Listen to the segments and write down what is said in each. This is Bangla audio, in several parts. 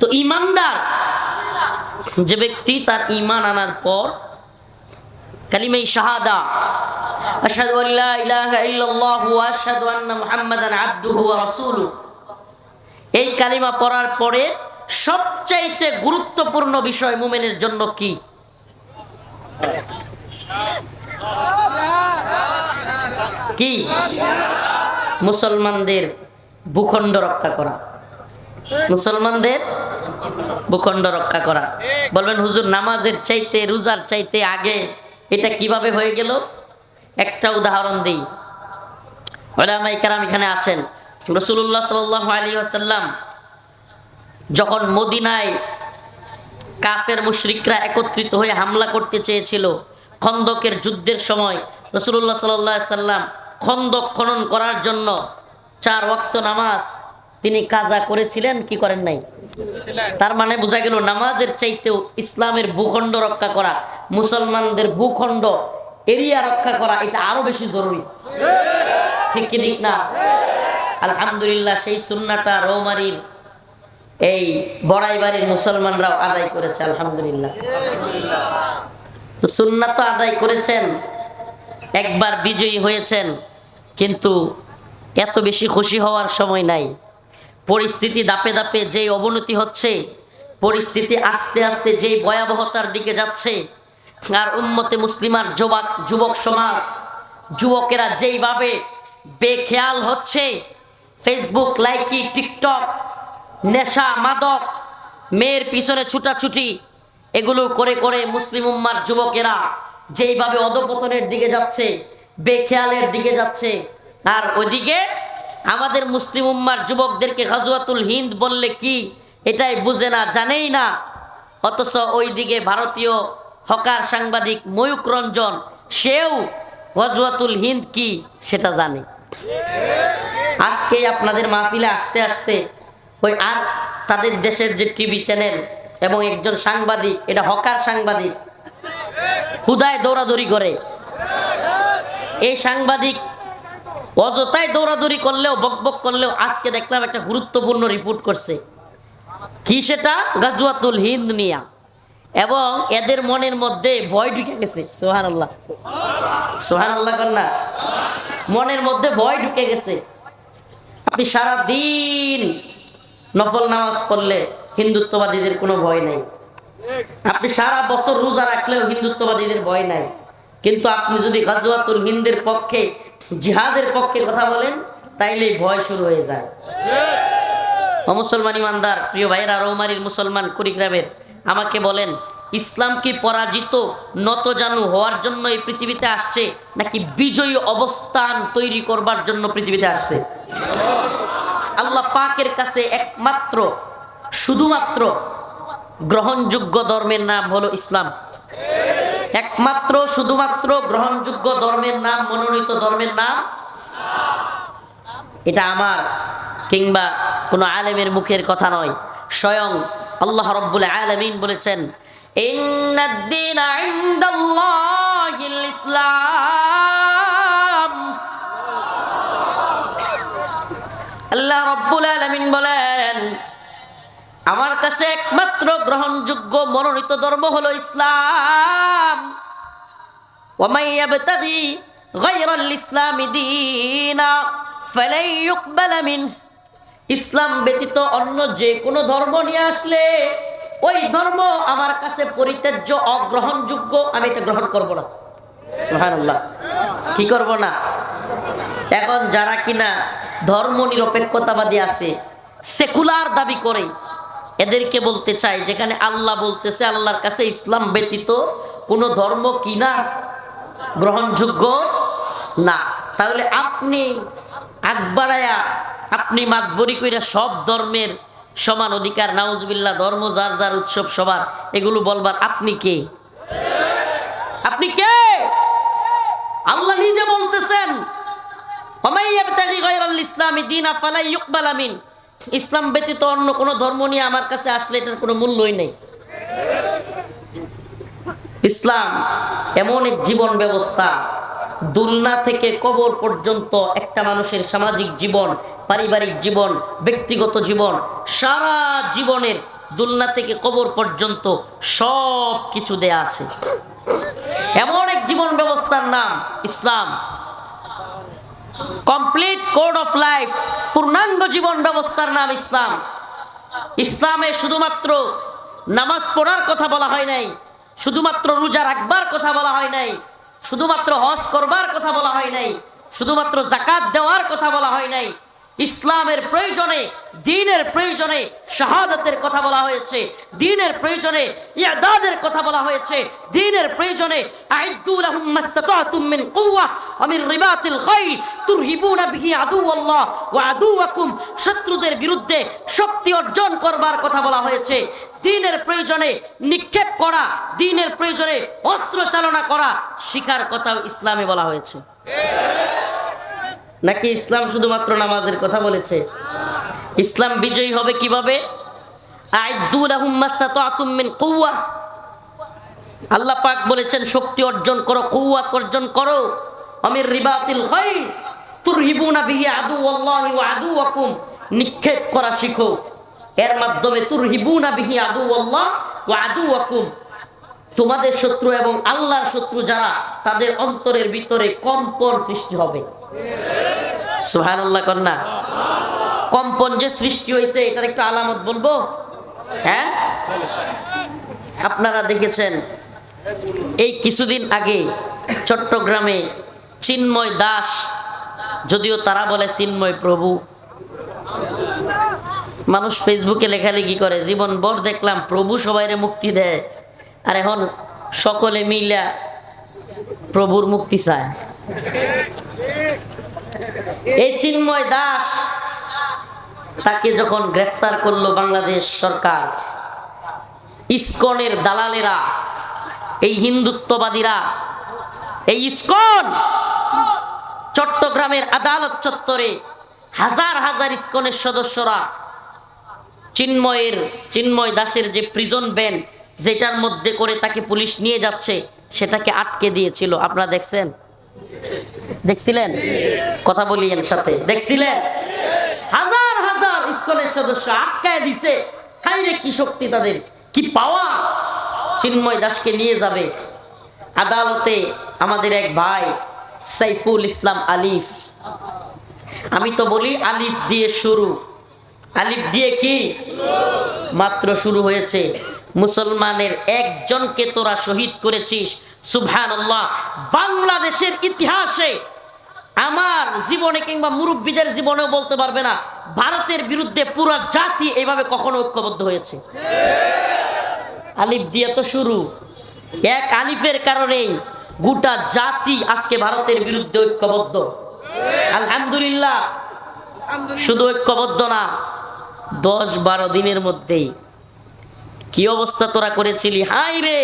তো ইমানদার। যে ব্যক্তি তার ইমান আনার পর শাহাদা, আশহাদু আল্লা ইলাহা ইল্লাল্লাহু ওয়া আশহাদু আন্না মুহাম্মাদান আবদুহু ওয়া এই কালিমা পড়ার পরে সবচাইতে গুরুত্বপূর্ণ বিষয় মুমিনের জন্য কি? কি? মুসলমানদের ভূখণ্ড রক্ষা করা। মুসলমানদের ভূখণ্ড রক্ষা করা। বলবেন, হুজুর, নামাজের চাইতে, রোজার চাইতে আগে এটা কীভাবে হয়ে গেল? একটা উদাহরণ দিই। এখানে আছেন। রসুল্লাহ সাল আলী আসাল্লাম যখন মদিনায় কাফের মুশরিকরা একত্রিত হয়ে হামলা করতে চেয়েছিল খন্দকের যুদ্ধের সময় রসুল্লাহ সাল্লাহ সাল্লাম খন্দক খনন করার জন্য চার ওয়াক্ত নামাজ তিনি কাজা করেছিলেন, কি করেন নাই? তার মানে বোঝা গেল নামাজের চাইতেও ইসলামের ভূখণ্ড রক্ষা করা, মুসলমানদের ভূখণ্ড এরিয়া রক্ষা করা, এটা আরও বেশি জরুরি। ঠিক কি ঠিক না? আলহামদুলিল্লাহ, সেই সুন্নাটা রৌমারির এই বড়াই বাড়ির মুসলমানরাও আদায় করেছে, আলহামদুলিল্লাহ। তো সুন্নাত তো আদায় করেছেন, একবার বিজয়ী হয়েছেন, কিন্তু এত বেশি খুশি হওয়ার সময় নাই। পরিস্থিতি দাপে দাপে যেই অবনতি হচ্ছে, পরিস্থিতি আস্তে আস্তে যেই ভয়াবহতার দিকে যাচ্ছে, আর উম্মতে মুসলিমার যুবক যুবক সমাজ, যুবকেরা যেইভাবে বেখেয়াল হচ্ছে ফেসবুক লাইকি, টিকটক, নেশা, মাদক, মেয়ের পিছনে ছুটাছুটি, এগুলো করে করে মুসলিম উম্মার যুবকেরা যেইভাবে অধপতনের দিকে যাচ্ছে, বেখেয়ালের দিকে যাচ্ছে, আর ওইদিকে আমাদের মুসলিম উম্মার যুবকদেরকে গাজওয়াতুল হিন্দ বললে কি? এটাই বুঝে না, জানেই না। অথচ ওইদিকে ভারতীয় হকার সাংবাদিক ময়ূক রঞ্জন, সেও গজওয়াতুল হিন্দ কি সেটা জানে। আজকে আপনাদের মাহফিলে আসতে আসতে ওই আর তাদের দেশের যে টিভি চ্যানেল এবং একজন সাংবাদিক, এটা হকার সাংবাদিক, হুদায় দৌড়াদৌড়ি করে। এই সাংবাদিক অযথায় দৌড়াদৌড়ি করলেও বকবক করলেও আজকে দেখলাম একটা গুরুত্বপূর্ণ রিপোর্ট করছে। কি সেটা? গাজুয়াতুল হিন্দ নিয়া এবং এদের মনের মধ্যে ভয় ঢুকে গেছে সোহান আল্লাহ সোহান আল্লাহ কন্যা মনের মধ্যে ভয় ঢুকে গেছে। আপনি সারা দিন নফল নামাজ পড়লে হিন্দুত্ববাদীদের কোনো ভয় নাই। আপনি সারা বছর রোজা রাখলেও হিন্দুত্ববাদীদের ভয় নাই। কিন্তু আপনি যদি গাজুয়াতুল হিন্দের পক্ষে জিহাদের পক্ষে কথা বলেন তাইলে ভয় শুরু হয়ে যায়। অমুসলমান ইমানদার প্রিয় ভাইয়েরা রৌমারির মুসলমান কুড়িগ্রামের আমাকে বলেন ইসলাম কি পরাজিত নত জানু হওয়ার জন্য এই পৃথিবীতে আসছে নাকি বিজয়ী অবস্থান তৈরি করবার জন্য পৃথিবীতে আসছে? আল্লাহ পাকের কাছে একমাত্র শুধুমাত্র গ্রহণযোগ্য ধর্মের নাম হলো ইসলাম। একমাত্র, শুধুমাত্র গ্রহণযোগ্য ধর্মের নাম, মনোনীত ধর্মের নাম? এটা আমার কিংবা কোনো আলেমের মুখের কথা নয়। স্বয়ং আল্লাহ রব্বুল আলমিন বলেছেন ইসলাম। আল্লাহ রব্বুল আলমিন বলেন আমার কাছে একমাত্র গ্রহণযোগ্য মনোনীত ধর্ম হলো ইসলাম। ইসলাম ব্যতীত অন্য যে কোনো ধর্ম নিয়ে আসলে ওই ধর্ম আমার কাছে পরিত্যাজ্য, অগ্রহণযোগ্য, আমি এটা গ্রহণ করব না। সোহানাল্লাহ কি করব না? এখন যারা কিনা ধর্ম নিরপেক্ষতাবাদী আছে, সেকুলার দাবি করে এদেরকে বলতে চাই, যেখানে আল্লাহ বলতেছে আল্লাহর কাছে ইসলাম ব্যতীত কোনো ধর্ম কিনা গ্রহণযোগ্য না। তাহলে আপনি আকবারায়া আপনি মাতবরি কইরা সব ধর্মের সমান অধিকার, নাউজবিল্লাহ, ধর্ম, যার যার উৎসব সবার, এগুলো বলবার আপনি কে? আপনি কে? আল্লাহ নিজে বলতেছেন ইসলামি দীনা ফালা ইউকবাল মিন ইসলাম ব্যতীত অন্য কোনো ধর্ম নিয়ে আমার কাছে আসলে এটার কোনো মূল্যই নেই। ইসলাম এমন এক জীবন ব্যবস্থা, দুলনা থেকে কবর পর্যন্ত একটা মানুষের সামাজিক জীবন, পারিবারিক জীবন, ব্যক্তিগত জীবন, সারা জীবনের দুলনা থেকে কবর পর্যন্ত সব কিছু দেয়া আছে। এমন এক জীবন ব্যবস্থার নাম ইসলাম। কমপ্লিট কোড অফ লাইফ পূর্ণাঙ্গ জীবন ব্যবস্থার নাম ইসলাম। ইসলামে শুধুমাত্র নামাজ পড়ার কথা বলা হয় নাই, শুধুমাত্র রোজা রাখবার কথা বলা হয় নাই, শুধুমাত্র হজ করবার কথা বলা হয় নাই, শুধুমাত্র জাকাত দেওয়ার কথা বলা হয় নাই ইসলামের প্রয়োজনে, দিনের প্রয়োজনে শাহাদাতের কথা বলা হয়েছে, দিনের প্রয়োজনে ইয়াদাদের কথা বলা হয়েছে, দিনের প্রয়োজনে আইদ্দু লাহুম মিন কুওয়া ওয়া মিন রিবাতিল খাইল তুরহিবুনা বিহি আদুওয়াল্লাহ ওয়া আদুওয়াকুম, শত্রুদের বিরুদ্ধে শক্তি অর্জন করবার কথা বলা হয়েছে, দিনের প্রয়োজনে নিক্ষেপ করা, দিনের প্রয়োজনে অস্ত্র চালনা করা, শিকার কথাও ইসলামে বলা হয়েছে। নাকি ইসলাম শুধুমাত্র নামাজের কথা বলেছে? ইসলাম বিজয়ী হবে কীভাবে? আল্লাহ পাক বলেছেন, শক্তি অর্জন করো কৌয়াত অর্জন করো। আমির রিবাতিল ওয়া আদুওয়াকুম। নিক্ষেপ করা শিখো। এর মাধ্যমে তুরহিবুনা বিহি আদুওয়াল্লাহ ওয়া আদুওয়াকুম। তোমাদের শত্রু এবং আল্লাহর শত্রু যারা, তাদের অন্তরের ভিতরে কম্পন সৃষ্টি হবে। সুবহানাল্লাহ কন্যা। কম্পন যে সৃষ্টি হয়েছে, এটার একটু আলামত বলব? হ্যাঁ? আপনারা দেখেছেন, এই কিছুদিন আগে চট্টগ্রামে চিন্ময় দাস, যদিও তারা বলে চিন্ময় প্রভু, মানুষ ফেসবুকে লেখালেখি করে, জীবন বর দেখলাম প্রভু সবাইরে মুক্তি দেয়। আর এখন সকলে মিলা প্রভুর মুক্তি চায়। এই চিন্ময় দাস তাকে যখন গ্রেফতার করল বাংলাদেশ সরকার, ইস্কনের দালালেরা, এই হিন্দুত্ববাদীরা, এই ইস্কন চট্টগ্রামের আদালত চত্বরে হাজার হাজার ইস্কনের সদস্যরা, চিন্ময়ের, চিন্ময় দাসের যে প্রিজন ব্যান যেটার মধ্যে করে তাকে পুলিশ নিয়ে যাচ্ছে, সেটাকে আটকে দিয়েছিল। আপনারা দেখছেন? দেখছিলেন? কথা বলি এর সাথে। দেখছিলেন? হাজার হাজার স্কুলের সদস্য আটকায় দিছে। হাই রে, কি শক্তি তাদের? কি পাওয়া চিন্ময় দাসকে নিয়ে যাবে। আদালতে আমাদের এক ভাই, সাইফুল ইসলাম আলিফ। আমি তো বলি আলিফ দিয়ে শুরু। আলিফ দিয়ে কি? মাত্র শুরু হয়েছে। মুসলমানের একজনকে তোরা শহীদ করেছিস। সুবহান বাংলাদেশের ইতিহাসে আমার জীবনে কিংবা মুরব্বীদের জীবনেও বলতে পারবে না ভারতের বিরুদ্ধে পুরো জাতি এভাবে কখনো ঐক্যবদ্ধ হয়েছে। আলিফ দিয়ে তো শুরু। এক আলিফের কারণেই গোটা জাতি আজকে ভারতের বিরুদ্ধে ঐক্যবদ্ধ। আলহামদুলিল্লাহ। শুধু ঐক্যবদ্ধ না দশ বারো দিনের মধ্যেই কি অবস্থা তোরা করেছিলি? হাই রে!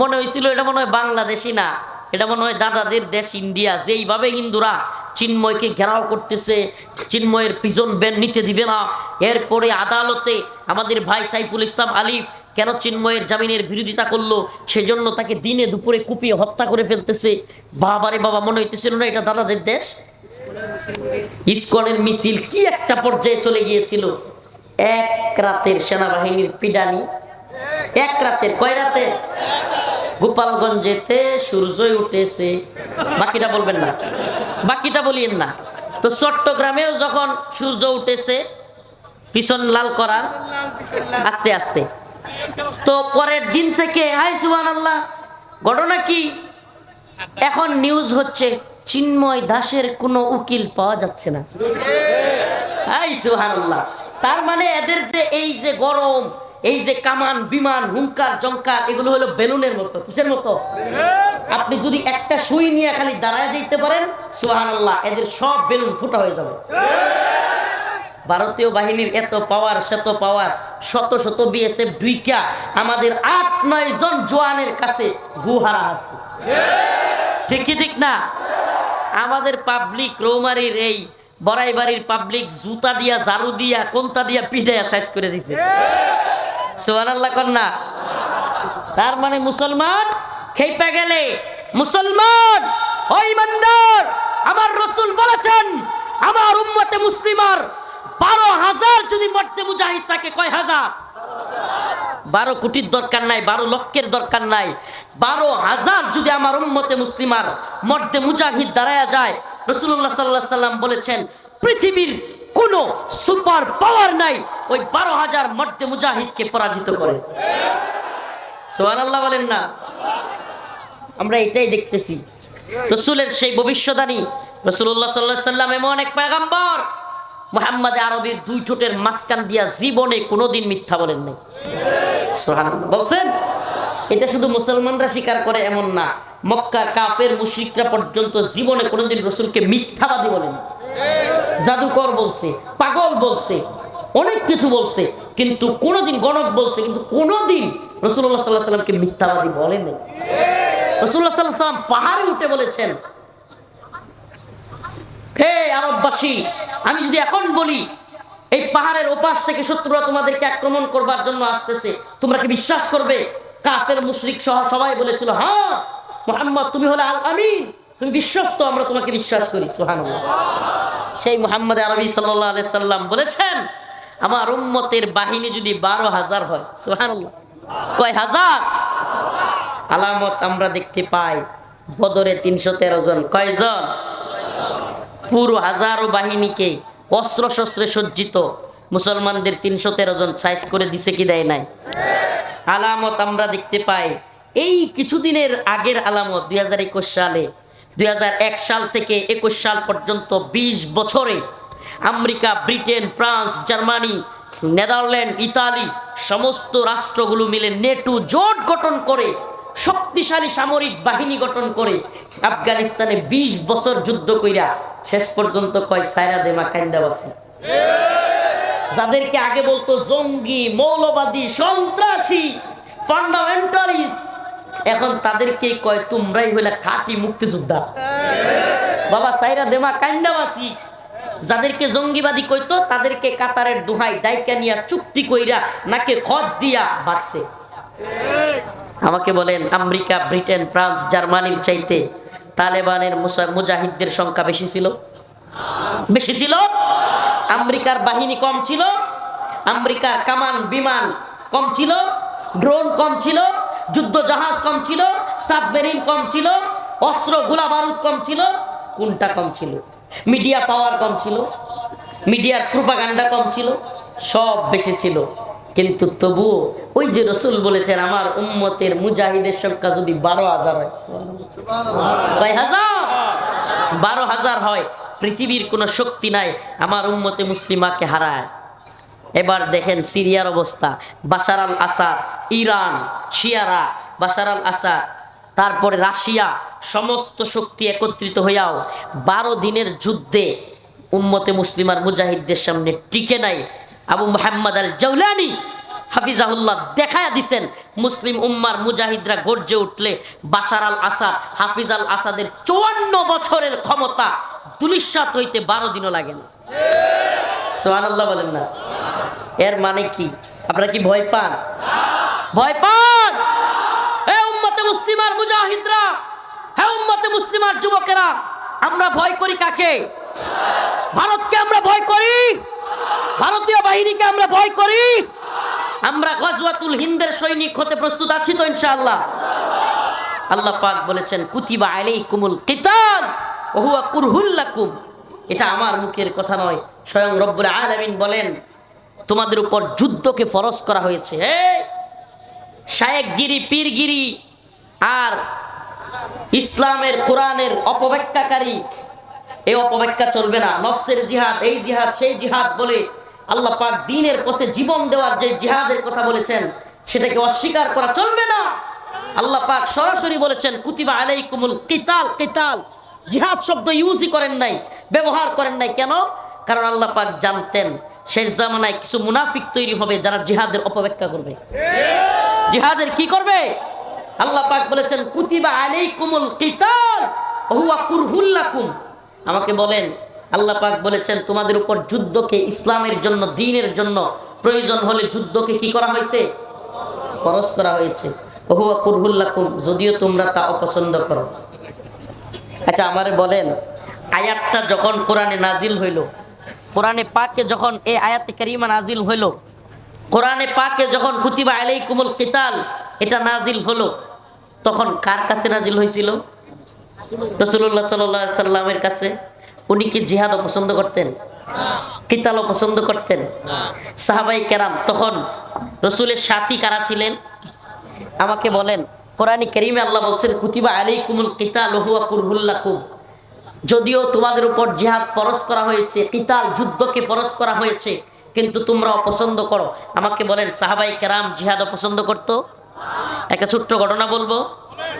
মনে হয়েছিল এটা মনে হয় বাংলাদেশি না। এটা মনে হয় দাদাদের দেশ ইন্ডিয়া। যেইভাবে হিন্দুরা চিন্ময়কে ঘেরাও করতেছে, চিন্ময়ের পিজন ব্যান নিতে দিবে না। এরপরে আদালতে আমাদের ভাই সাইফুল ইসলাম আলিফ কেন চিন্ময়ের জামিনের বিরোধিতা করল, সেজন্য তাকে দিনে দুপুরে কুপিয়ে হত্যা করে ফেলতেছে। বাবারে বাবা, মনে হইতেছিল না এটা দাদাদের দেশ? ইস্কনের মিছিল কি একটা পর্যায়ে চলে গিয়েছিল। এক রাতের সেনাবাহিনীর পিডানি এক রাতের কয় রাতে? গোপালগঞ্জেতে সূর্যই উঠেছে। বাকিটা বলবেন না। বাকিটা বলিয়েন না। তো চট্টগ্রামেও যখন সূর্য উঠেছে, পিছন লাল করার আস্তে আস্তে। তো পরের দিন থেকে, হাই সুবান আল্লাহ ঘটনা কি? এখন নিউজ হচ্ছে, চিন্ময় দাসের কোনো উকিল পাওয়া যাচ্ছে না। হাই সুহান আল্লাহ তার মানে এদের যে এই যে গরম এই যে কামান, বিমান, হুঙ্কার জঙ্কার এগুলো হলো বেলুনের মতো। কিসের মতো? আপনি যদি একটা সুই নিয়ে খালি দাঁড়ায় যেতে পারেন সুহান আল্লাহ এদের সব বেলুন ফুটা হয়ে যাবে। ভারতীয় বাহিনীর এত পাওয়ার শত পাওয়ার, শত শত বিএসএফ দুইকা আমাদের আট, নয় জন জোয়ানের কাছে গুহারা আছে ঠিক কি ঠিক না? আমাদের পাবলিক রৌমারির এই বড়াইবাড়ির পাবলিক জুতা দিয়া, ঝাড়ু দিয়া কোনটা দিয়া পিঠাইয়া সাইজ করে দিছে। তার মানে মুসলমান খেপে গেলে, মুসলমান, ওই মন্দার আমার রসুল বলেছেন, আমার উম্মতে মুসলিমার বারো হাজার যদি মরতে মুজাহিদ থাকে, কয় হাজার? বারো কোটির দরকার নাই, বারো লক্ষের দরকার নাই। বারো হাজার যদি আমার উম্মতে মুসলিমার মর্দে মুজাহিদ দাঁড়ায়া যায়, রসুল্লাহ সাল্লাহ সাল্লাম বলেছেন, পৃথিবীর কোনো সুপার পাওয়ার নাই, ওই বারো হাজার মর্দে মুজাহিদকে পরাজিত করে। সোহান আল্লাহ বলেন না। আমরা এটাই দেখতেছি। রসুলের সেই ভবিষ্যদানী রসুল্লাহ সাল্লাহ সাল্লাম এমন এক পেগাম্বর মোহাম্মদ আরবির দুই ঠোঁটের মাঝখান দিয়া জীবনে কোনোদিন মিথ্যা বলেন নাই সুবহানাল্লাহ। বলছেন? এটা শুধু মুসলমানরা স্বীকার করে, এমন না। মক্কা কাফের মুশরিকরা পর্যন্ত জীবনে কোনোদিন রসুলকে মিথ্যাবাদী বলেন। জাদুকর বলছে, পাগল বলছে, অনেক কিছু বলছে, কিন্তু কোনোদিন গণক বলছে, কিন্তু কোনোদিন রসুল্লাহ সাল্লাহ সাল্লামকে মিথ্যাবাদী বলেন। রসুল্লাহ সাল্লাহ সাল্লাম পাহাড়ে উঠে বলেছেন, হে আরববাসী, আমি যদি এখন বলি, এই পাহাড়ের ওপাশ থেকে শত্রুরা তোমাদেরকে আক্রমণ করবার জন্য আসতেছে, তোমরা কি বিশ্বাস করবে? কাফের মুশরিক সহ সবাই বলেছিল হ্যাঁ মোহাম্মদ, তুমি হলে আল আমিন তুমি বিশ্বস্ত, আমরা তোমাকে বিশ্বাস করি। সুবহানাল্লাহ। সেই মোহাম্মদ আরবি সাল্লাহ সাল্লাম বলেছেন, আমার উম্মতের বাহিনী যদি বারো হাজার হয়, সুবহানাল্লাহ। কয় হাজার? আলামত আমরা দেখতে পাই, বদরে তিনশো তেরো জন। কয়জন? পুরো হাজারো বাহিনীকে অস্ত্র শস্ত্রে সজ্জিত। মুসলমানদের তিনশো তেরো জন সাইজ করে দিছে কি দেয় নাই? আলামত আমরা দেখতে পাই। এই কিছুদিনের আগের আলামত দুই হাজার একুশ সালে, দুই হাজার এক সাল থেকে একুশ সাল পর্যন্ত ২০ বছরে America, Britain, France, Germany, Netherland, Italy সমস্ত রাষ্ট্রগুলো মিলে নেটু জোট গঠন করে, শক্তিশালী সামরিক বাহিনী গঠন করে আফগানিস্তানে ২০ বছর যুদ্ধ কইরা শেষ পর্যন্ত কয় সায়রা দেমা কান্দাবাসী যাদেরকে আগে বলতো জঙ্গি, মৌলবাদী, সন্ত্রাসী ফান্ডামেন্টালিস্ট এখন তাদেরকে কয়, তোমরাই হইলে খাঁটি মুক্তিযোদ্ধা। বাবা, সাইরা দেমা কান্দাবাসী। যাদেরকে জঙ্গিবাদী কইতো, তাদেরকে কাতারের দোহাই ডাইকা নিয়া চুক্তি কইরা নাকে খত দিয়া বাঁচছে আমাকে বলেন, আমেরিকা, ব্রিটেন, ফ্রান্স, জার্মানির চাইতে তালেবানের মুজাহিদদের সংখ্যা বেশি ছিল? বেশি ছিল। আমেরিকার বাহিনী কম ছিল। আমেরিকার কামান বিমান কম ছিল। ড্রোন কম ছিল। যুদ্ধ জাহাজ কম ছিল। সাবমেরিন কম ছিল। অস্ত্র গোলা বারুদ কম ছিল। কোনটা কম ছিল? মিডিয়া পাওয়ার কম ছিল। মিডিয়ার প্রোপাগান্ডা কম ছিল। সব বেশি ছিল। কিন্তু তবুও ওই যে রসুল বলেছেন আমার উম্মতের মুজাহিদের সংখ্যা যদি বারো হাজার হয় বারো হাজার হয়। পৃথিবীর কোনো শক্তি নাই, আমার উম্মতে মুসলিমাকে হারায়। এবার দেখেন সিরিয়ার অবস্থা। বাশার আল আসাদ, ইরান, শিয়ারা, বাশার আল আসাদ, তারপরে রাশিয়া, সমস্ত শক্তি একত্রিত হইয়াও বারো দিনের যুদ্ধে উম্মতে মুসলিমার মুজাহিদদের সামনে টিকে নাই। আবু মোহাম্মদ আল জৌলানি হাফিজাহুল্লাহ দেখায়া দিছেন, মুসলিম উম্মার মুজাহিদরা গর্জে উঠলে বাশার আল আসাদ, হাফিজ আল আসাদের চুয়ান্ন বছরের ক্ষমতা দুলিশ্বাত হইতে বারো দিনও লাগে না। সোহান আল্লাহ বলেন না। এর মানে কি? আপনারা কি ভয় পান? ভয় পান? মুসলিমার মুজাহিদরা মুসলিমার যুবকেরা, আমরা ভয় করি কাকে? ভারতকে আমরা ভয় করি? ভারতীয় বাহিনীকে আমরা ভয় করি? আমরা গজওয়াতুল হিন্দের সৈনিক হতে প্রস্তুত আছি তো ইনশাআল্লাহ। আল্লাহ পাক বলেছেন, কুতিবা আলাইকুমুল কিতাল ওহুয়া কুরহুল্লাকুম এটা আমার মুখের কথা নয়। স্বয়ং রব্বুল আলামিন বলেন, তোমাদের উপর যুদ্ধকে ফরজ করা হয়েছে। শায়েকগিরি পীরগিরি আর ইসলামের, কোরআনের অপব্যাখ্যাকারী এই অপব্যাখ্যা চলবে না। নফসের জিহাদ, এই জিহাদ, সেই জিহাদ বলে আল্লাহ পাক দিনের পথে জীবন দেওয়ার যে জিহাদের কথা বলেছেন, সেটাকে অস্বীকার করা চলবে না। আল্লাহ পাক সরাসরি বলেছেন, কুতিবা আলাইকুমুল কিতাল কিতাল। জিহাদ শব্দ ইউজই করেন নাই, ব্যবহার করেন নাই কেন? কারণ আল্লাহ পাক জানতেন, শেষ জামানায় কিছু মুনাফিক তৈরি হবে যারা জিহাদের অপব্যাখ্যা করবে। জিহাদের কি করবে? আল্লাহ পাক বলেছেন, কুতিবা আলাইকুমুল কিতাল হুয়া কুরহুল্লাকুম আমাকে বলেন, আল্লাহ পাক বলেছেন, তোমাদের উপর যুদ্ধকে ইসলামের জন্য দ্বীনের জন্য প্রয়োজন হলে যুদ্ধকে কি করা হয়েছে? খরচ করা হয়েছে। হুয়া কুরহুল্লাকুম যদিও তোমরা তা অপছন্দ করো। আচ্ছা আমারে বলেন, আয়াতটা যখন কোরআনে নাজিল হইল, কোরআনে পাকে যখন এই আয়াতে কারিমা নাজিল হইল, কোরআনে পাকে যখন কুতিবা আলাইকুমুল কিতাল এটা নাজিল হলো তখন কার কাছে নাজিল হয়েছিল রসুল্লাহ সাল্লাহ সাল্লামের কাছে। উনি কি জিহাদও পছন্দ করতেন? কিতালও পছন্দ করতেন? সাহাবাই কেরাম, তখন রসুলের সাথী কারা ছিলেন? আমাকে বলেন। কোরআনী করিমে আল্লাহ বলছেন, কুতিবা আলী কুমুল কিতাল হুয়া কুরহুল্লাকুম। যদিও তোমাদের উপর জিহাদ ফরজ করা হয়েছে, কিতাল যুদ্ধকে ফরজ করা হয়েছে, কিন্তু তোমরা অপছন্দ করো। আমাকে বলেন, সাহাবাই কেরাম জিহাদ অপছন্দ করতো? একটা ছোট্ট ঘটনা বলব।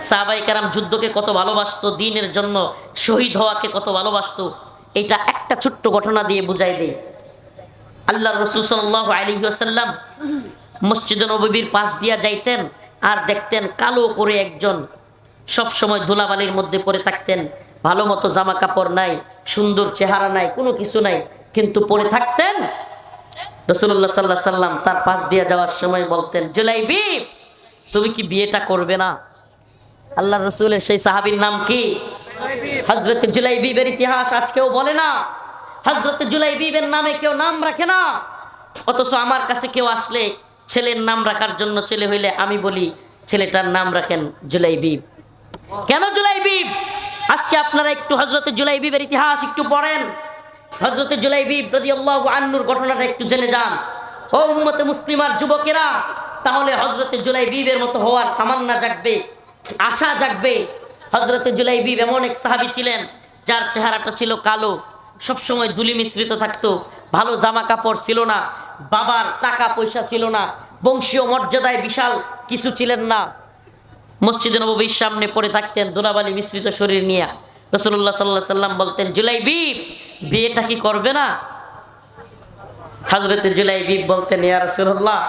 সাহাবাই কেরাম যুদ্ধকে কত ভালোবাসতো, দিনের জন্য শহীদ হওয়াকে কত ভালোবাসতো, এটা একটা ছোট্ট ঘটনা দিয়ে বুঝাই দেই। আল্লাহ রসুল সাল্লাহ আলী আসাল্লাম মসজিদ নবীর পাশ দিয়া যাইতেন আর দেখতেন কালো করে একজন সব সময় ধুলাবালির মধ্যে পড়ে থাকতেন, ভালো মতো জামা কাপড় নাই, সুন্দর চেহারা নাই, কোনো কিছু নাই, কিন্তু পরে থাকতেন। রসুল্লাহ সাল্লাহ সাল্লাম তার পাশ দিয়ে যাওয়ার সময় বলতেন, জুলাইবি, তুমি কি বিয়েটা করবে না? আল্লাহ রসুলের সেই সাহাবীর নাম কি? হজরত জুলাইবিবের ইতিহাস আজকেও বলে না। হজরত জুলাইবিবের নামে কেউ নাম রাখে না। অথচ আমার কাছে কেউ আসলে ছেলের নাম রাখার জন্য ছেলে হইলে আমি বলি, ছেলেটার নাম রাখেন জুলাইবিব কেন জুলাইবিব আজকে আপনারা একটু হজরত জুলাইবিবের ইতিহাস একটু পড়েন। হজরত জুলাইবিব প্রতি আল্লাহ আন্নুর ঘটনাটা একটু জেনে যান। ও উম্মতে মুসলিমার যুবকেরা, তাহলে হজরতে জুলাইবিবের মতো হওয়ার তামান্না জাগবে, আশা জাগবে। হজরতে জুলাইবিব এমন এক সাহাবি ছিলেন, যার চেহারাটা ছিল কালো, সবসময় দুলি মিশ্রিত থাকতো, ভালো জামা কাপড় ছিল না, বাবার টাকা পয়সা ছিল না বংশীয় মর্যাদায় বিশাল কিছু ছিলেন না। মসজিদে নবীর সামনে পড়ে থাকতেন দোলাবালি মিশ্রিত শরীর নিয়ে। রসুল্লাহ সাল্লাহ সাল্লাম বলতেন জুলাইবি বিয়েটা কি করবে না? হাজরতে জুলাইবি বলতেন, ইয়া রসুল্লাহ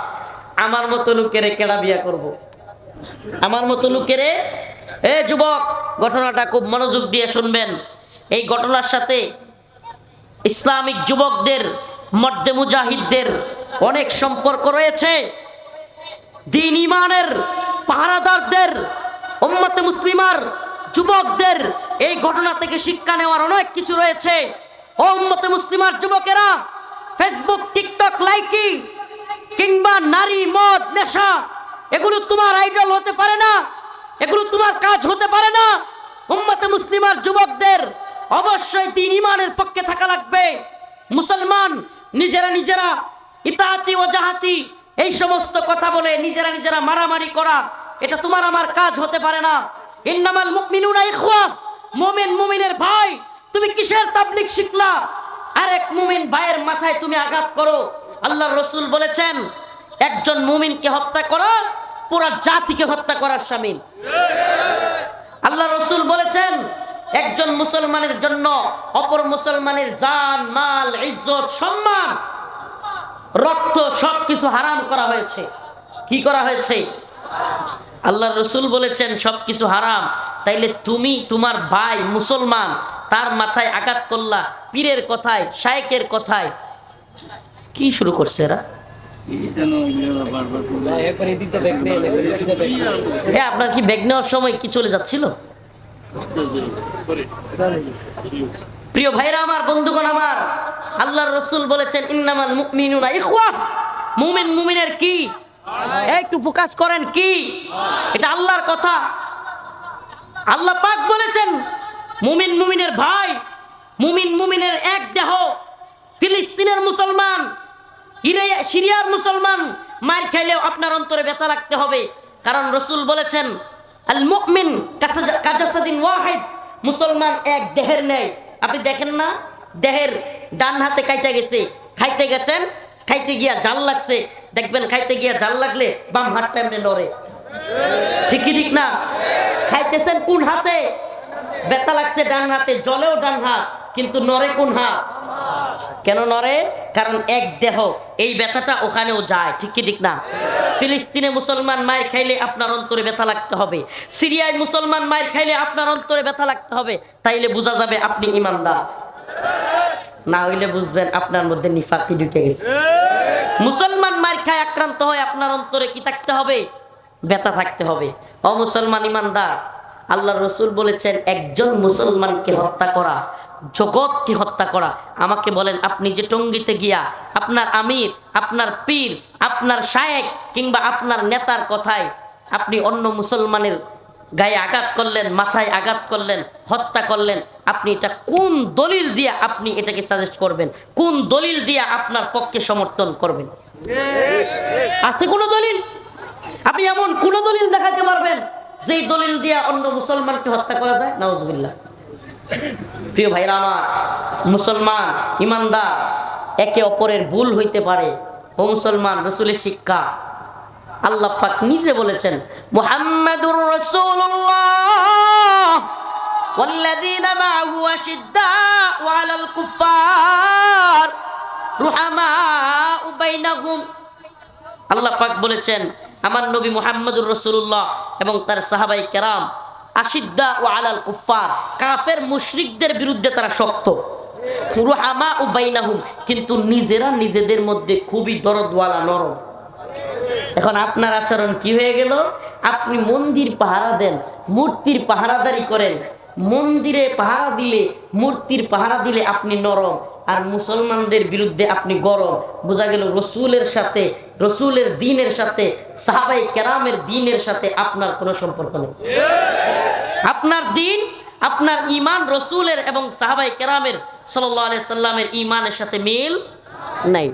আমার মতো লোকেরে কেডা বিয়া করব। আমার মতো লোকেরে, এ যুবক, ঘটনাটা খুব মনোযোগ দিয়ে শুনবেন। এই ঘটনার সাথে ইসলামিক যুবকদের, মর্দে মুজাহিদদের অনেক সম্পর্ক রয়েছে। দিন ইমানের পাহারাদারদের, উম্মতে মুসলিমার যুবকদের এই ঘটনা থেকে শিক্ষা নেওয়ার অনেক কিছু রয়েছে। ও উম্মতে মুসলিমার যুবকেরা ফেসবুক টিকটক লাইকিং কিংবা নারী, মদ, নেশা, এগুলো তোমার আইডল হতে পারে না, এগুলো তোমার কাজ হতে পারে না। উম্মতে মুসলিমার যুবকদের অবশ্যই দিন ইমানের পক্ষে থাকা লাগবে। মুসলমান নিজেরা নিজেরা ইতাহাতি ও জাহাতি এই সমস্ত কথা বলে নিজেরা নিজেরা মারামারি করা, এটা তোমার আমার কাজ হতে পারে না। ইন্নামাল মুমিনুনা ইখওয়া, মুমিন মুমিনের ভাই, তুমি কিসের তাবলিগ শিখলা? আরেক মুমিন ভাইয়ের মাথায় তুমি আঘাত করো। আল্লাহর রসুল বলেছেন, একজন মুমিনকে হত্যা করা, পুরা জাতিকে হত্যা করার শামিল। আল্লাহ রসুল বলেছেন, একজন মুসলমানের জন্য অপর মুসলমানের জান, মাল, ইজ্জত, সম্মান রক্ত সবকিছু হারাম করা হয়েছে। কি করা হয়েছে? আল্লাহ রসুল বলেছেন, সবকিছু হারাম। তাইলে তুমি তোমার ভাই মুসলমান, তার মাথায় আঘাত করলা, পীরের কথায়, শায়েকের কথায়। কি শুরু করছে এরা? আপনার কি ব্যাগ নেওয়ার সময় কি চলে যাচ্ছিল? প্রিয় ভাইরা আমার বন্ধুগণ আমার আল্লাহর রসুল বলেছেন ইন্নামাল মুমিনুনা ইখওয়া। মুমিন মুমিনের কি? একটু ফোকাস করেন কি? এটা আল্লাহর কথা। আল্লাহ পাক বলেছেন মুমিন মুমিনের ভাই মুমিন মুমিনের এক দেহ ফিলিস্তিনের মুসলমান সিরিয়ার মুসলমান মার খাইলেও আপনার অন্তরে ব্যথা রাখতে হবে। কারণ রসুল বলেছেন আল মুমিন কাজাসাদিন ওয়াহিদ মুসলমান এক দেহের নেই। আপনি দেখেন না? দেহের ডান হাতে খাইতে গেছে, খাইতে গেছেন, খাইতে গিয়া জাল লাগছে, দেখবেন খাইতে গিয়া জাল লাগলে বাম হাতটা এমনি নড়ে। ঠিকই ঠিক না? খাইতেছেন কোন হাতে? বেতা লাগছে ডান হাতে, জলেও ডান হাত। কিন্তু নরে কোন হাত? কেন নরে কারণ এক দেহ, এই ব্যথাটা ওখানেও যায়, ঠিক কি ঠিক না? ফিলিস্তিনে মুসলমান মায়ের খাইলে আপনার অন্তরে ব্যথা লাগতে হবে। সিরিয়ায় মুসলমান মায়ের খাইলে আপনার অন্তরে ব্যথা লাগতে হবে। তাইলে বোঝা যাবে আপনি ইমানদার। না হইলে বুঝবেন আপনার মধ্যে নিফাকি ঢুকে গেছে। মুসলমান মার খায় আক্রান্ত হয়, আপনার অন্তরে কি থাকতে হবে? ব্যথা থাকতে হবে। অমুসলমান ইমানদার। আল্লাহ রসুল বলেছেন, একজন মুসলমানকে হত্যা করা জগৎকে হত্যা করা? আমাকে বলেন, আপনি যে টঙ্গিতে গিয়া আপনার আমির, আপনার পীর, আপনার শায়েক কিংবা আপনার নেতার কথায় আপনি অন্য মুসলমানের গায়ে আঘাত করলেন, মাথায় আঘাত করলেন, হত্যা করলেন, আপনি এটা কোন দলিল দিয়ে আপনি এটাকে সাজেস্ট করবেন? কোন দলিল দিয়ে আপনার পক্ষে সমর্থন করবেন? আছে কোনো দলিল? আপনি এমন কোন দলিল দেখাতে পারবেন যেই দলিল দিয়ে অন্য মুসলমানকে হত্যা করা যায়? নাউজুবিল্লাহ। প্রিয় ভাইরা আমার মুসলমান ইমানদার একে অপরের ভুল হইতে পারে ও মুসলমান রসুলের শিক্ষা আল্লাহ পাক নিজে বলেছেন মুহাম্মাদুর রাসূলুল্লাহ والذين معه أشداء على الكفار رحماء بينهم আল্লাহ পাক বলেছেন আমার নবী মুহাম্মদুর রসুল্লাহ এবং তার সাহাবাই কেরাম আশিদ্দা ও আলাল কুফার কাফের মুশরিকদের বিরুদ্ধে তারা শক্ত। রুহামা ও বাইনাহুম, কিন্তু নিজেরা নিজেদের মধ্যে খুবই দরদওয়ালা, নরম। এখন আপনার আচরণ কি হয়ে গেল? আপনি মন্দির পাহারা দেন, মূর্তির পাহারাদারি করেন মন্দিরে পাহারা দিলে, মূর্তির পাহারা দিলে আপনি নরম, আর মুসলমানদের বিরুদ্ধে আপনি গরম। বোঝা গেল রসুলের সাথে, রসুলের দিনের সাথে, সাহাবাই কেরামের দিনের সাথে আপনার কোনো সম্পর্ক নেই। আপনার দিন, আপনার ইমান রসুলের এবং সাহাবাই কেরামের আলাই সাল্লামের ইমানের সাথে মিল নাই।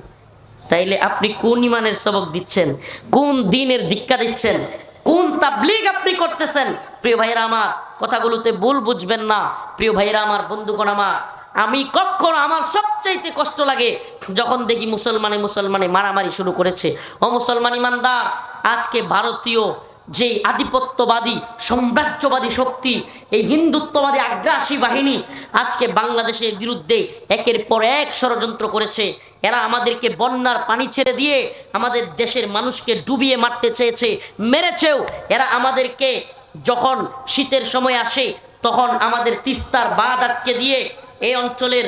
তাইলে আপনি কোন ইমানের সবক দিচ্ছেন? কোন দিনের দীক্ষা দিচ্ছেন? কোন তাবলিগ আপনি করতেছেন? প্রিয় ভাইরা আমার, কথাগুলোতে ভুল বুঝবেন না। প্রিয় ভাইরা আমার, বন্ধুগণ আমার, আমি কখনো আমার সবচাইতে কষ্ট লাগে যখন দেখি মুসলমানে মুসলমানে মারামারি শুরু করেছে। ও মুসলমান ইমানদার, আজকে ভারতীয় যে আধিপত্যবাদী, সাম্রাজ্যবাদী শক্তি, এই হিন্দুত্ববাদী আগ্রাসী বাহিনী আজকে বাংলাদেশের বিরুদ্ধে একের পর এক ষড়যন্ত্র করেছে। এরা আমাদেরকে বন্যার পানি ছেড়ে দিয়ে আমাদের দেশের মানুষকে ডুবিয়ে মারতে চেয়েছে। মেরেছেও এরা আমাদেরকে যখন শীতের সময় আসে, তখন আমাদের তিস্তার বাঁধ আটকে দিয়ে এই অঞ্চলের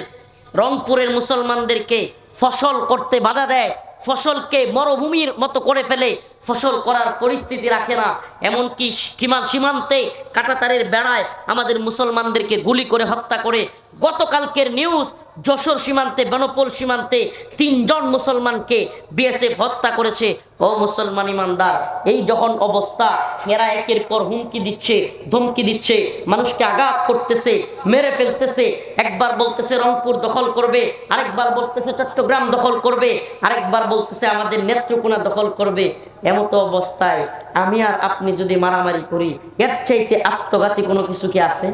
রংপুরের মুসলমানদেরকে ফসল করতে বাধা দেয়। ফসলকে মরুভূমির মতো করে ফেলে ফসল করার পরিস্থিতি রাখে না। এমনকি কিমান সীমান্তে কাটাতারের বেড়ায় আমাদের মুসলমানদেরকে গুলি করে হত্যা করে। গতকালকের নিউজ, যশোর সীমান্তে, বেনপোল সীমান্তে তিনজন মুসলমানকে বিএসএফ হত্যা করেছে। ও মুসলমান ইমানদার, এই যখন অবস্থা এরা একের পর হুমকি দিচ্ছে, ধমকি দিচ্ছে, মানুষকে আঘাত করতেছে, মেরে ফেলতেছে, একবার বলতেছে রংপুর দখল করবে, আরেকবার বলতেছে চট্টগ্রাম দখল করবে, আরেকবার বলতেছে আমাদের নেত্রকোনা দখল করবে, এমতো অবস্থায় আমি আর আপনি যদি মারামারি করি, এর চাইতে আত্মঘাতী কোনো কিছু কি আছে?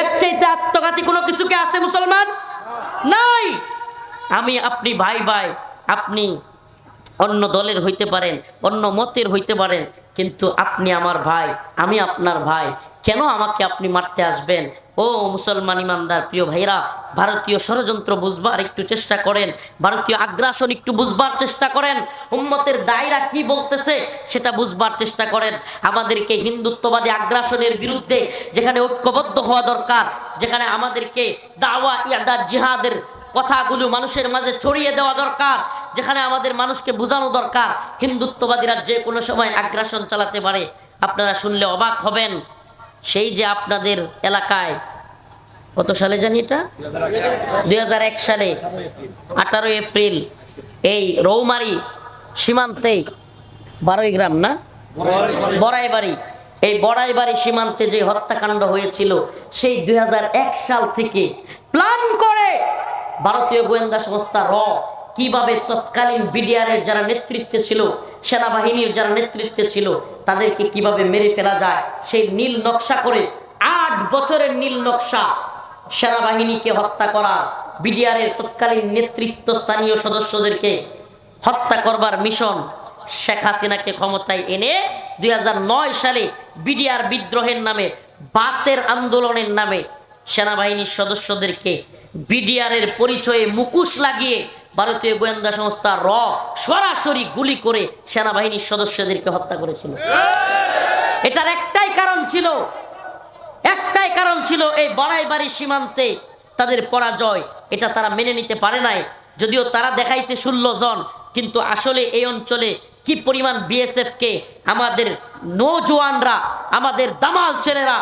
এর চাইতে আত্মঘাতী কোনো কিছু কি আছে মুসলমান? নাই! আমি, আপনি ভাই ভাই, আপনি অন্য দলের হইতে পারেন, অন্য মতের হইতে পারেন, কিন্তু আপনি আমার ভাই, আমি আপনার ভাই, কেন আমাকে আপনি মারতে আসবেন? ও মুসলমান ইমানদার প্রিয় ভাইরা ভারতীয় ষড়যন্ত্র বুঝবার একটু চেষ্টা করেন, ভারতীয় আগ্রাসন একটু বুঝবার চেষ্টা করেন, উম্মতের দায়রা কি বলতেছে সেটা বুঝবার চেষ্টা করেন। আমাদেরকে হিন্দুত্ববাদী আগ্রাসনের বিরুদ্ধে যেখানে ঐক্যবদ্ধ হওয়া দরকার, যেখানে আমাদেরকে দাওয়া, ইয়াদা, জিহাদের কথাগুলো মানুষের মাঝে ছড়িয়ে দেওয়া দরকার, যেখানে আমাদের মানুষকে বোঝানো দরকার। হিন্দুত্ববাদীরা যে কোনো সময় আগ্রাসন চালাতে পারে। আপনারা শুনলে অবাক হবেন। সেই যে আপনাদের এলাকায়, কত সালে জানি এটা? দুই হাজার এক সালে, আঠারোই এপ্রিল, এই রৌমারি সীমান্তে বারোই গ্রাম না? বড়াইবাড়ি। এই বড়াইবাড়ি সীমান্তে যে হত্যাকাণ্ড হয়েছিল, সেই দুই হাজার এক সাল থেকে প্ল্যান করে ভারতীয় গোয়েন্দা সংস্থা র কীভাবে তৎকালীন বিডিআরের যারা নেতৃত্বে ছিল, সেনাবাহিনীর যারা নেতৃত্বে ছিল, তাদেরকে কীভাবে মেরে ফেলা যায়, সেই নীল নকশা করে আট বছরের নীল নকশা সেনাবাহিনীকে হত্যা করা, বিডিআরের তৎকালীন নেতৃত্ব স্থানীয় সদস্যদেরকে হত্যা করবার মিশন শেখ হাসিনাকে ক্ষমতায় এনে দুই হাজার নয় সালে বিডিআর বিদ্রোহের নামে, বাতের আন্দোলনের নামে সেনাবাহিনীর সদস্যদেরকে বিডিআরের পরিচয়ে মুকুশ লাগিয়ে ভারতীয় গোয়েন্দা সংস্থা র সরাসরি গুলি করে সেনাবাহিনীর সদস্যদেরকে হত্যা করেছিল। এটার একটাই কারণ ছিল, একটাই কারণ ছিল এই বড়াই বড়াইবাড়ি সীমান্তে তাদের পরাজয়। এটা তারা মেনে নিতে পারে নাই, যদিও তারা দেখাইছে ষোলো জন, কিন্তু আসলে এই অঞ্চলে কি পরিমাণ বিএসএফ কে আমাদের নৌজওয়ানরা আমাদের দামাল ছেলেরা,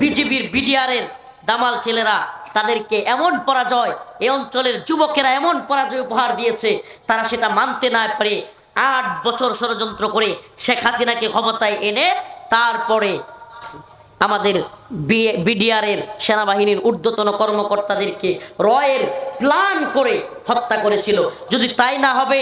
বিজিবির বিডিআরের দামাল ছেলেরা তাদেরকে এমন পরাজয়, এই অঞ্চলের যুবকেরা এমন পরাজয় উপহার দিয়েছে, তারা সেটা মানতে না পারে আট বছর ষড়যন্ত্র করে শেখ হাসিনাকে ক্ষমতায় এনে তারপরে আমাদের বিডিআরের সেনাবাহিনীর ঊর্ধ্বতন কর্মকর্তাদেরকে রয়ের প্ল্যান করে হত্যা করেছিল। যদি তাই না হবে,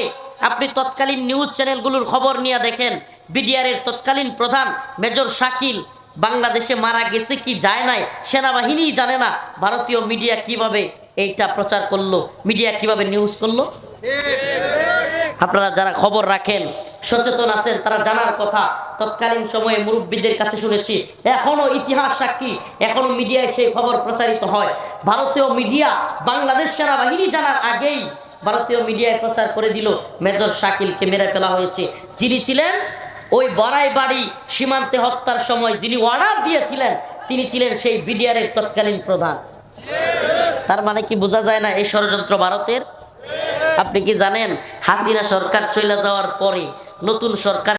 আপনি তৎকালীন নিউজ চ্যানেলগুলোর খবর নিয়ে দেখেন, বিডিআরের তৎকালীন প্রধান মেজর শাকিল বাংলাদেশে মারা গেছে কি যায় নাই সেনাবাহিনীই জানে না। ভারতীয় মিডিয়া কীভাবে এইটা প্রচার করল মিডিয়া কীভাবে নিউজ করল? আপনারা যারা খবর রাখেন, সচেতন আছেন, তারা জানার কথা। তৎকালীন সময়ে মুরব্বীদের কাছে শুনেছি, এখনও ইতিহাস সাক্ষী, এখনও মিডিয়ায় সেই খবর প্রচারিত হয়। ভারতীয় মিডিয়া বাংলাদেশ সেনাবাহিনী জানার আগেই ভারতীয় মিডিয়ায় প্রচার করে দিল। মেজর শাকিলকে মেরে ফেলা হয়েছে। যিনি ছিলেন ওই বড়াই বাড়ি সীমান্তে হত্যার সময় যিনি অর্ডার দিয়েছিলেন, তিনি ছিলেন সেই বিডিআরের তৎকালীন প্রধান। তার মানে কি বোঝা যায় না এই ষড়যন্ত্র ভারতের? আপনি কি জানেন হাসিনা সরকার চলে যাওয়ার পরে নতুন সরকার